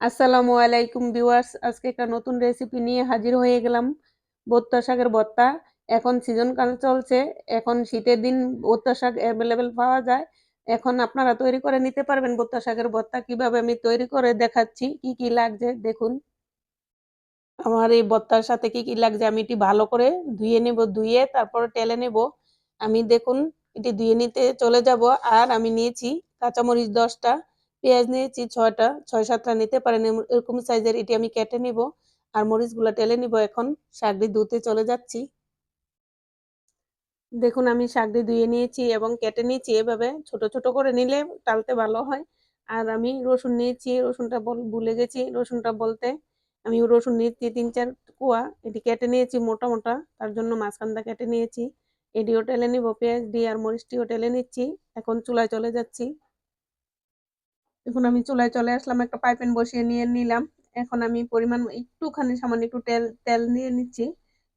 আসসালামু আলাইকুম ভিউয়ার্স, আজকে একটা নতুন রেসিপি নিয়ে হাজির হয়ে গেলাম। ভর্তা শাকের ভর্তা। এখন সিজন কাল চলছে, এখন শীতের দিন ভর্তা শাক অ্যাভেলেবেল পাওয়া যায়। এখন আপনারা তৈরি করে নিতে পারবেন ভর্তা শাকের ভর্তা। কীভাবে আমি তৈরি করে দেখাচ্ছি, কি কি লাগছে দেখুন। আমার এই ভর্তার সাথে কি কি লাগছে আমি এটি ভালো করে ধুয়ে নেব, ধুয়ে তারপর টেলে নেব। আমি দেখুন, এটি ধুয়ে নিতে চলে যাব। আর আমি নিয়েছি কাঁচামরিচ দশটা। পেঁয়াজ নিয়েছি ছয়টা, ছয় সাতটা নিতে পারেন এরকম সাইজের এটি আমি কেটে নিব আর মরিচগুলো টেলে নিব এখন শাকটি ধুতে চলে যাচ্ছি। দেখুন আমি শাকটি ধুয়ে নিয়েছি এবং কেটে নিয়েছি এভাবে, ছোট ছোট করে নিলে টালতে ভালো হয়। আর আমি রসুন নিয়েছি, রসুনটা ভুলে গেছি রসুনটা বলতে। আমি রসুন নিয়েছি তিন, চার কুয়া, এটি কেটে নিয়েছি মোটা মোটা, তার জন্য মাঝখানটা কেটে নিয়েছি। এটিও টেলে নিব পেঁয়াজ দিয়ে আর মরিচটিও টেলে নিচ্ছি, এখন চুলায় চলে যাচ্ছি। এখন আমি চুলায় চলে আসলাম, একটা পাইপেন বসিয়ে নিয়ে নিলাম। এখন আমি পরিমাণ একটুখানি সামান্য একটু তেল তেল নিয়ে নিচ্ছি।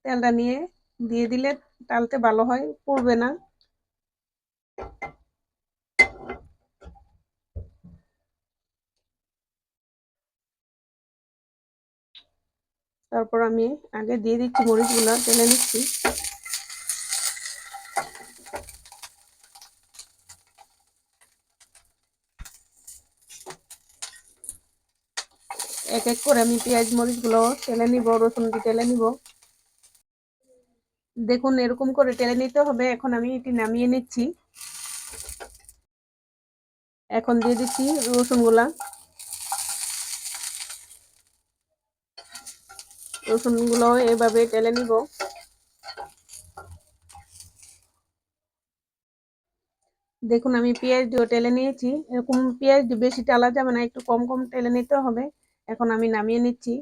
তেলটা নিয়ে দিয়ে দিলে টালতে ভালো হয়, পড়বে না। তারপর আমি আগে দিয়ে দিচ্ছি মরিচগুলো তেলে নিচ্ছি। এক এক করে আমি পেঁয়াজ, মরিচগুলো তেলে নিব রসুনটি টেলে নিব। দেখুন, এরকম করে টেলে নিতে হবে। এখন আমি এটি নামিয়ে নিচ্ছি। এখন দিয়ে দিচ্ছি রসুনগুলা। রসুনগুলো এভাবে টেলে নিব। দেখুন, আমি পেঁয়াজ টেলে নিয়েছি। এরকম পেঁয়াজ বেশি টালা যাবে না, একটু কম কম টেলে নিতে হবে। এখন আমি নামিয়ে নিচ্ছি।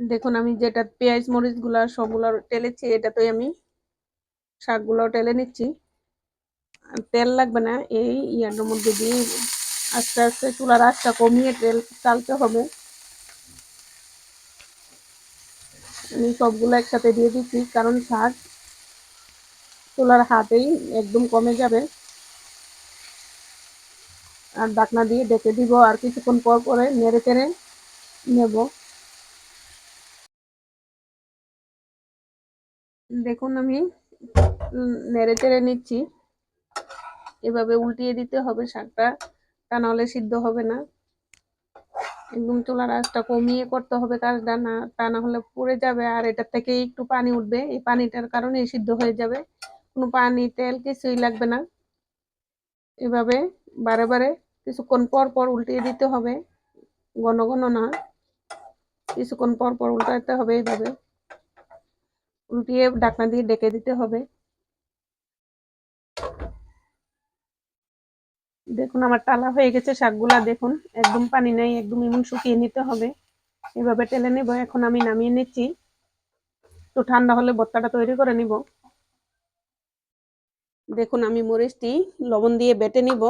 দেখুন, আমি যেটা পেঁয়াজ, মরিচগুলো সবগুলো টেলেছি এটাতে আমি শাকগুলো টেলে নিচ্ছি। তেল লাগবে না, এই ইয়ার মধ্যে দিয়ে আস্তে আস্তে চুলার আঁচটা কমিয়ে তেল চালতে হবে। আমি সবগুলো একসাথে দিয়ে দিচ্ছি, কারণ শাক চুলার হাতেই একদম কমে যাবে। আর ডাকনা দিয়ে ডেকে দিব আর কিছুক্ষণ পর পরে নেড়ে চেড়ে নেব। দেখুন আমি নেড়ে চেড়ে নিচ্ছি। এভাবে উল্টিয়ে দিতে হবে, শাকটা তা নাহলে সিদ্ধ হবে না। একদম চুলার আঁচটা কমিয়ে করতে হবে কাজটা, না তা না হলে পুড়ে যাবে আর এটার থেকে একটু পানি উঠবে। এই পানিটার কারণে সিদ্ধ হয়ে যাবে। কোনো পানি, তেল কিছুই লাগবে না। এভাবে বারে বারে কিছুক্ষণ পর পর উল্টিয়ে দিতে হবে। ঘন ঘন না, কিছুক্ষণ পর পর উল্টাতে হবে এইভাবে। উল্টিয়ে ঢাকনা দিয়ে ডেকে দিতে হবে। দেখুন আমার টালা হয়ে গেছে শাকগুলা, দেখুন। একদম পানি নেই, একদম এমন শুকিয়ে নিতে হবে। এভাবে টেলে নেব, এখন আমি নামিয়ে নিচ্ছি। তো ঠান্ডা হলে ভর্তাটা তৈরি করে নিব। দেখুন আমি মরিচটি লবণ দিয়ে বেটে নিব।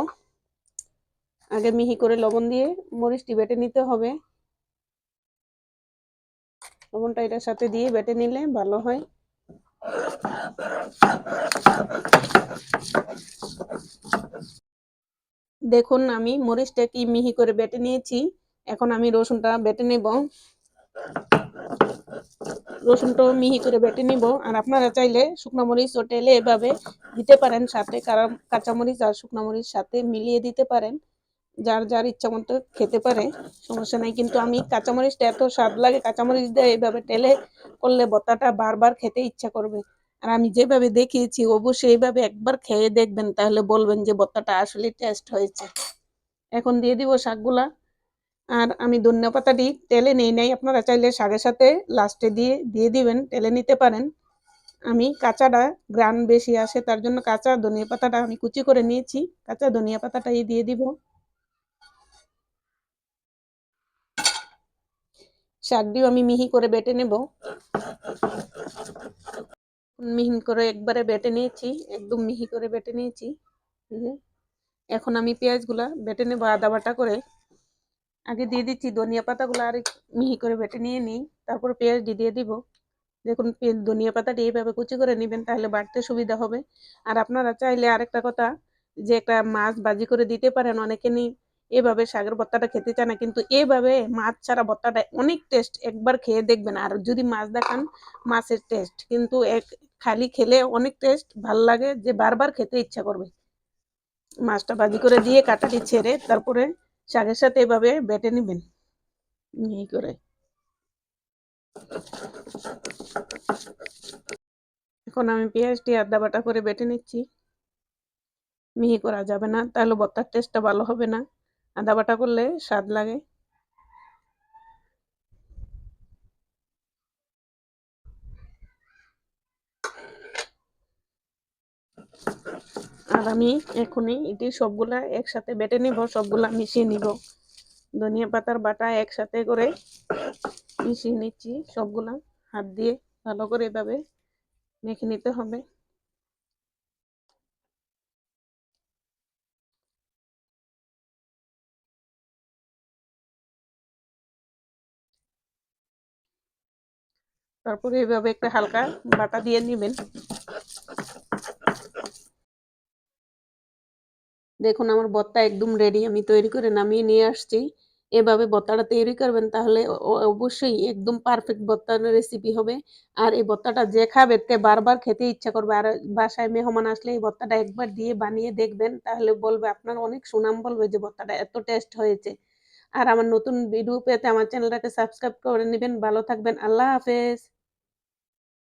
আগে মিহি করে লবণ দিয়ে মরিচটি বেটে নিতে হবে। লবণটা এটার সাথে দিয়ে বেটে নিলে ভালো হয়। দেখুন, আমি মরিচটা কি মিহি করে বেটে নিয়েছি। এখন আমি রসুনটা বেটে নেব। রসুনটাও মিহি করে বেটে নিব। আর আপনারা চাইলে শুকনো মরিচ ও টেলে এভাবে দিতে পারেন সাথে কারণ কাঁচামরিচ আর শুকনো মরিচ সাথে মিলিয়ে দিতে পারেন। যার যার ইচ্ছা মতো খেতে পারে, সমস্যা নাই। কিন্তু আমি কাঁচামরিচটা এত স্বাদ লাগে, কাঁচামরিচ দিয়ে এইভাবে টেলে করলে বত্তাটা বারবার খেতে ইচ্ছা করবে। আর আমি যেভাবে দেখিয়েছি অবশ্যই এইভাবে একবার খেয়ে দেখবেন, তাহলে বলবেন যে বত্তাটা আসলে টেস্ট হয়েছে। এখন দিয়ে দিব শাকগুলা। আর আমি ধনিয়া পাতাটি তেলে নেই নাই, আপনারা চাইলে শাকের সাথে লাস্টে দিয়ে দিয়ে দিবেন, তেলে নিতে পারেন। আমি কাঁচাটা গ্রান বেশি আসে, তার জন্য কাঁচা ধনিয়া পাতাটা আমি কুচি করে নিয়েছি। কাঁচা ধনিয়া পাতাটাই দিয়ে দিব। শাকটিও আমি মিহি করে বেটে নেব। মিহি করে একবারে বেটে নিয়েছি, একদম মিহি করে বেটে নিয়েছি। এখন আমি পেঁয়াজগুলা বেটে নেব আদা বাটা করে। আগে দিয়ে দিচ্ছি ধনিয়া পাতাগুলো আর মিহি করে বেটে নিয়ে নিই, তারপর পেঁয়াজটি দিয়ে দিব। দেখুন ধনিয়া পাতাটি এইভাবে কুচি করে নেবেন তাহলে বাড়তে সুবিধা হবে। আর আপনারা চাইলে আরেকটা কথা, যে একটা মাছ বাজি করে দিতে পারেন, অনেকে এভাবে শাকের ভর্তাটা খেতে চায় না, কিন্তু এভাবে মাছ ছাড়া ভর্তাটা অনেক টেস্ট একবার খেয়ে দেখবেন। আর যদি মাছ দেখান, মাছের টেস্ট কিন্তু এক, খালি খেলে অনেক টেস্ট ভালো লাগে যে বারবার খেতে ইচ্ছা করবে। মাছটা ভাজি করে দিয়ে কাটাটি ছেড়ে তারপরে শাকের সাথে এভাবে বেটে নেবেন। মিহি করে। এখন আমি পেঁয়াজটি আদা বাটা করে বেটে নিচ্ছি। মিহি করা যাবে না, তাহলে ভর্তার টেস্টটা ভালো হবে না। আদা বাটা করলে স্বাদ লাগে। আর আমি এখনই এটি সবগুলা একসাথে বেটে নিব, সবগুলা মিশিয়ে নিব। ধনিয়া পাতার বাটা একসাথে করে মিশিয়ে নিচ্ছি সবগুলা। হাত দিয়ে ভালো করে এভাবে মেখে নিতে হবে। তারপরে এভাবে একটা হালকা বাটা দিয়ে নেবেন। দেখুন, আমার ভর্তা একদম রেডি আমি তৈরি করে নামিয়ে নিয়ে আসছি। এভাবে ভর্তাটা তৈরি করবেন তাহলে অবশ্যই একদম পারফেক্ট ভর্তার রেসিপি হবে। আর এই বত্তাটা যে খাবে, তে বারবার খেতে ইচ্ছা করবে। আর বাসায় মেহমান আসলে এই বত্তাটা একবার দিয়ে বানিয়ে দেখবেন, তাহলে বলবে, আপনার অনেক সুনাম বলবে যে বত্তাটা এত টেস্ট হয়েছে। আর আমার নতুন ভিডিও পেতে আমার চ্যানেলটাকে সাবস্ক্রাইব করে নেবেন। ভালো থাকবেন। আল্লাহ হাফেজ।